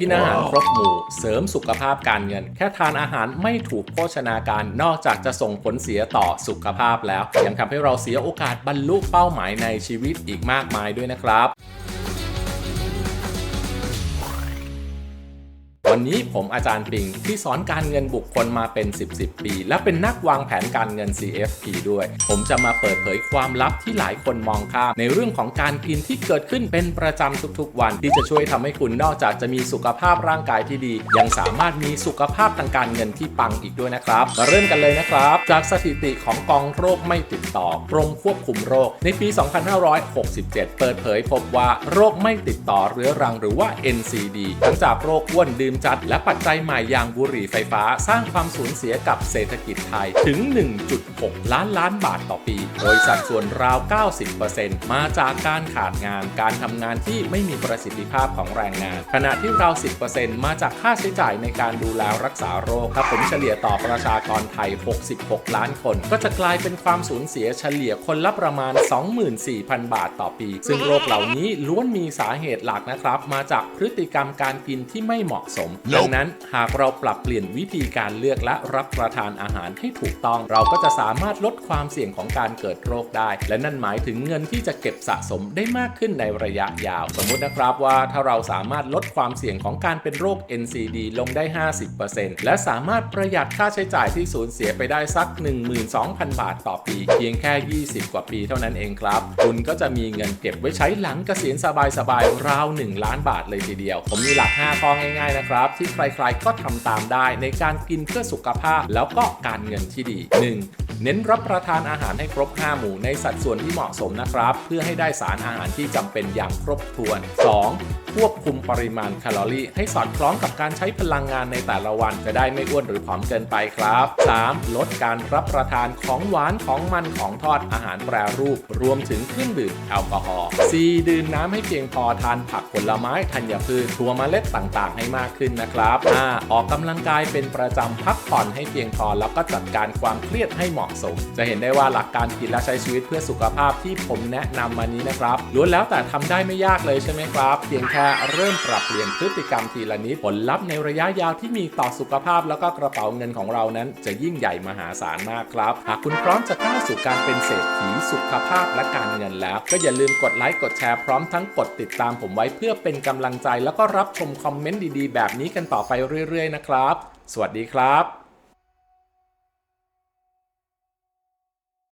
กินอาหารครบหมู่ เสริมสุขภาพการเงิน แค่ทานอาหารไม่ถูกโภชนาการ นอกจากจะส่งผลเสียต่อสุขภาพแล้ว ยังทำให้เราเสียโอกาสบรรลุเป้าหมายในชีวิตอีกมากมายด้วยนะครับ วันนี้ผมอาจารย์ปิงที่สอนการเงินบุคคลมาเป็น 10 10 ปี และเป็นนักวางแผนการเงิน CFP ด้วย ผมจะมาเปิดเผยความลับที่หลายคนมองข้ามในเรื่องของการกินที่เกิดขึ้นเป็นประจำทุกๆวัน ที่จะช่วยทำให้คุณนอกจากจะมีสุขภาพร่างกายที่ดี ยังสามารถมีสุขภาพทางการเงินที่ปังอีกด้วยนะครับ มาเริ่มกันเลยนะครับ จากสถิติของกองโรคไม่ติดต่อกรมควบคุมโรค ในปี 2567 เปิดเผยพบว่าโรคไม่ติดต่อเรื้อรังหรือว่า NCD ทั้งจากโรคอ้วนดื่มจด และปัจจัยใหม่อย่างบุหรี่ไฟฟ้า สร้างความสูญเสียกับเศรษฐกิจไทยถึง 1.6 ล้านล้านบาทต่อปี โดยสัดส่วนราว 90%มาจากการขาดงานการทำงานที่ไม่มีประสิทธิภาพของแรงงาน ขณะที่ราว 10%มาจากค่าใช้จ่ายในการดูแลรักษาโรคถ้าผลเฉลี่ยต่อประชากรไทย 66 ล้านคน ก็จะกลายเป็นความสูญเสียเฉลี่ยคนละประมาณ 24,000 บาทต่อปี ซึ่งโรคเหล่านี้ล้วนมีสาเหตุหลักนะครับ มาจากพฤติกรรมการกินที่ไม่เหมาะสมดังนั้นหากเราปรับเปลี่ยนวิธีการเลือกและรับประทานอาหารให้ถูกต้อง เราก็จะสามารถลดความเสี่ยงของการเกิดโรคได้ และนั่นหมายถึงเงินที่จะเก็บสะสมได้มากขึ้นในระยะยาว สมมุตินะครับว่าถ้าเราสามารถลดความเสี่ยงของการเป็นโรค NCD ลงได้ 50%และสามารถประหยัดค่าใช้จ่ายที่สูญเสียไปได้สัก 12,000 บาทต่อปี เพียงแค่ 20 กว่าปีเท่านั้นเองครับ คุณก็จะมีเงินเก็บไว้ใช้หลังเกษียณสบายๆราว 1 ล้านบาทเลยทีเดียว ผมมีหลัก 5 ข้อง่ายๆนะครับที่ใครๆก็ทำตามได้ในการกินเพื่อสุขภาพแล้วก็การเงินที่ดี 1. เน้นรับประทานอาหารให้ครบ 5 หมู่ในสัดส่วนที่เหมาะสมนะครับ เพื่อให้ได้สารอาหารที่จำเป็นอย่างครบถ้วน 2. ควบคุมปริมาณแคลอรี่ ให้สอดคล้องกับการใช้พลังงานในแต่ละวันจะได้ไม่อ้วนหรือผอมเกินไปครับ 3. ลดการรับประทานของหวานของมันของทอดอาหารแปรรูป รวมถึงเครื่องดื่มแอลกอฮอล์ 4. ดื่มน้ำให้เพียงพอทานผักผลไม้ธัญพืชถั่วเมล็ดต่างๆ ให้มากขึ้นนะครับ 5. ออกกำลังกายเป็นประจำพักผ่อนให้เพียงพอแล้วก็จัดการความเครียดให้เหมาะสม จะเห็นได้ว่าหลักการกินและใช้ชีวิตเพื่อสุขภาพที่ผมแนะนำมานี้นะครับล้วนแล้วแต่ทำได้ไม่ยากเลยใช่ไหมครับ เพียงแค่เริ่มปรับเปลี่ยนพฤติกรรมทีละนิดผลลัพธ์ในระยะยาวที่มีต่อสุขภาพแล้วก็กระเป๋าเงินของเรานั้น จะยิ่งใหญ่มหาศาลมากครับ หากคุณพร้อมจะก้าวสู่การเป็นเศรษฐีสุขภาพและการเงินแล้ว ก็อย่าลืมกดไลค์กดแชร์พร้อมทั้งกดติดตามผมไว้เพื่อเป็นกำลังใจ แล้วก็รับชมคอมเมนต์ดีๆ แบบนี้กันต่อไปเรื่อยๆนะครับ สวัสดีครับ